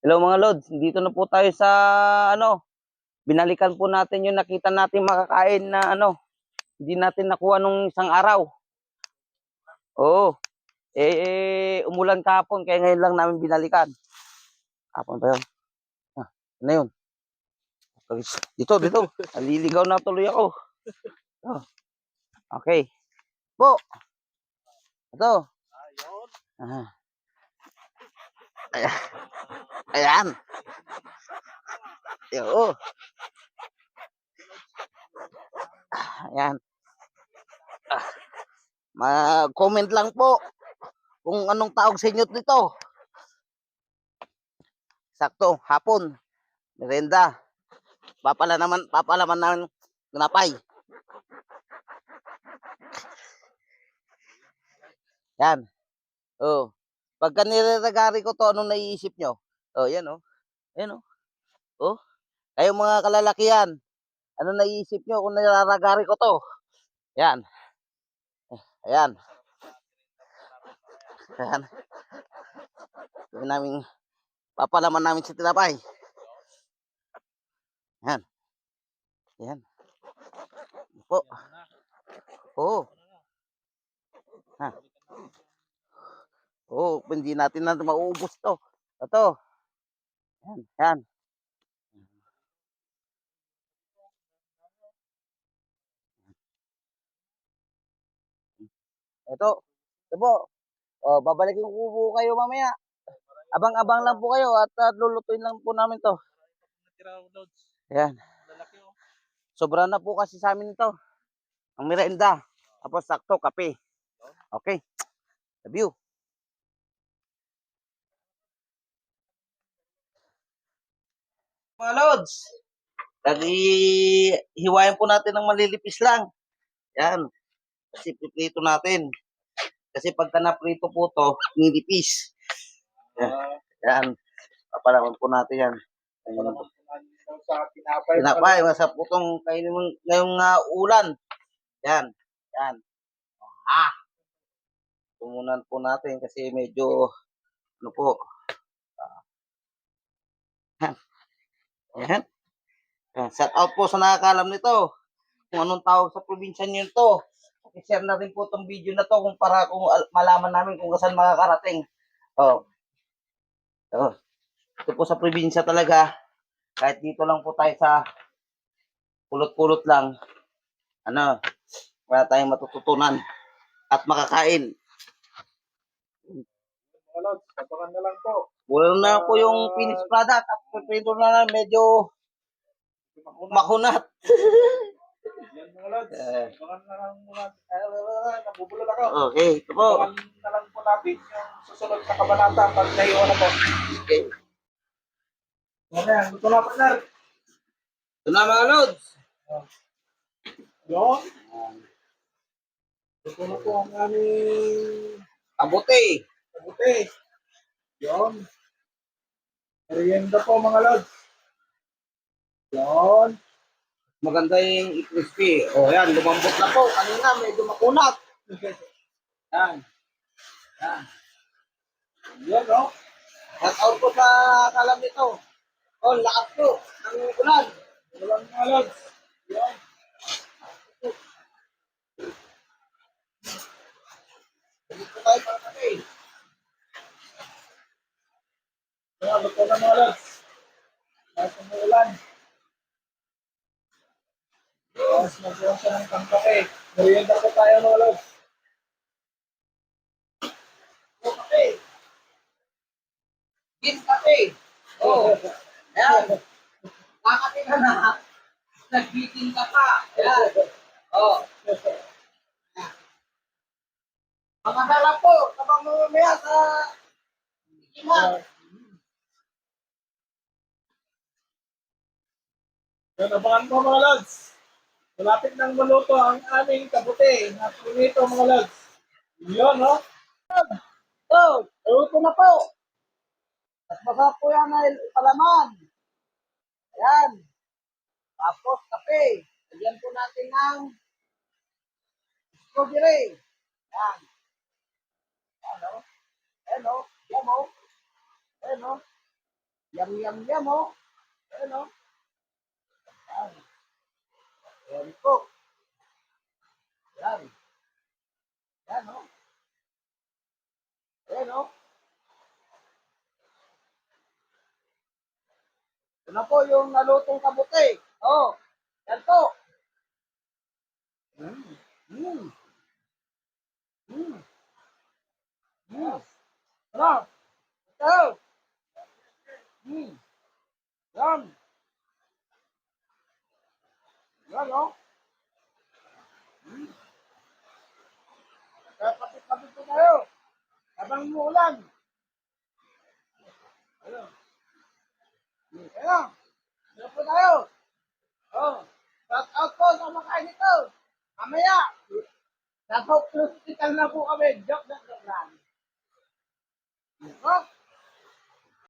Hello mga Lods, dito na po tayo sa ano, binalikan po natin yung nakita natin makakain na ano, hindi natin nakuha nung isang araw. Oo. Eh, eh umulan kahapon kaya ngayon lang namin binalikan. Kapon pa yun. Ah, ano yun? Dito, dito. Naliligaw na tuloy ako. Oh. Okay. Po. Ito. Ah. Ayan. Ayan. Yo. Ayan. Ah. Ma-comment lang po kung anong tawag sa inyo dito. Sakto, hapon. Merenda. Papala naman, papalaman naman gnapay. Yan. Oh. Pagka nireregari ko to, anong naiisip nyo? Oh, yan oh. Yan oh. Oh. Kayong mga kalalakihan, ano naiisip nyo kung nireregari ko to? Yan. Ayan. Ayan. Yung naming papalaman namin sa tinapay. Yan. Yan. Po. Oo. Ha. Oo, hindi natin na mauubos to. Ito. Yan, yan. Ito. Ito po. O, babalikin ko po kayo mamaya. Abang-abang lang po kayo at uh, lulutuin lang po namin to. Yan. Sobra na po kasi sa amin ito. Ang merenda. Tapos sakto, kape. Okay. Love you. Mga Lods, hiwain po natin ng malilipis lang. Yan. Kasi piprito natin. Kasi pagka naprito po to, nilipis. Yan. Yan. Papalaman po natin yan. Ayan po. sa tinapay. Pinapay, masarap po itong kainin mo ngayong ah, ulan. Yan. Yan. Ah. Tumunan po natin kasi medyo ano po. ah, Yan. Yan. Shout out po sa nakakalam nito. Kung anong tawag sa probinsya niyo to. I-share na rin po itong video na to kung para kung al- malaman namin kung saan makakarating. Oh. Oh. Ito po sa probinsya talaga. Kahit dito lang po tayo sa pulot-pulot lang. Ano, wala tayong matututunan at makakain. Mga lods, na lang po. Wala na po yung finished product at prepare na lang medyo makunat. Yan mga lods. Eh. Abangan na lang muna. Wala, nabubulol ako. Okay, ito po. Abangan na lang po natin yung susunod na kabanata pag naiwan na po. Okay. Ano yan? Gusto na partner. Ito na mga lods. Yun. Ito na po ang aming Kabuti. kabuti. Yun. Merienda po mga lods. Yun. Maganda yung crispy. O yan, lumambot na po. Kanina medyo makunat. Yan. Yan. Yun, no? Shout out po sa kalam nito. O, lakas po ng ulan. Walang mga lods. Yun. Dito tayo para kape. Kaya, luto na mga lods. Kahit umuulan. Tapos nagbuwan siya ng pangkape. Merienda po tayo mga lods. O, kape. Kape. O, yan. Kakape ka na. Nag-beating ka pa. Yan. O. Mga dala po, kapag mamamaya sa ikiman. Yan, abangan mo mga lods. Malapit nang maluto ang aming kabuti na pinito mga lods. Yun, no? So, luto na po. At masarap po yan ay palaman. Ayan. Tapos kape. Lagyan po natin ng strawberry. Ayan. Ano? Ano? Yan o. Ano? Yum, yum, yum, oh. Ayan, oh. Yan. Po. Yan. Yan, oh. Ayan, oh. Ito na po yung nalutong kabuti. Oh, yan po. Mm. Mm. Mm. Ano? Ito. Mm. Yan. Yan, oh. Mm. Kaya kapit-kapit po tayo. Habang umuulan. Hmm, Ayun. Dito po tayo. Oh. Shout out po sa makain ito. Mamaya. Nasa hospital na po kami. Joke na.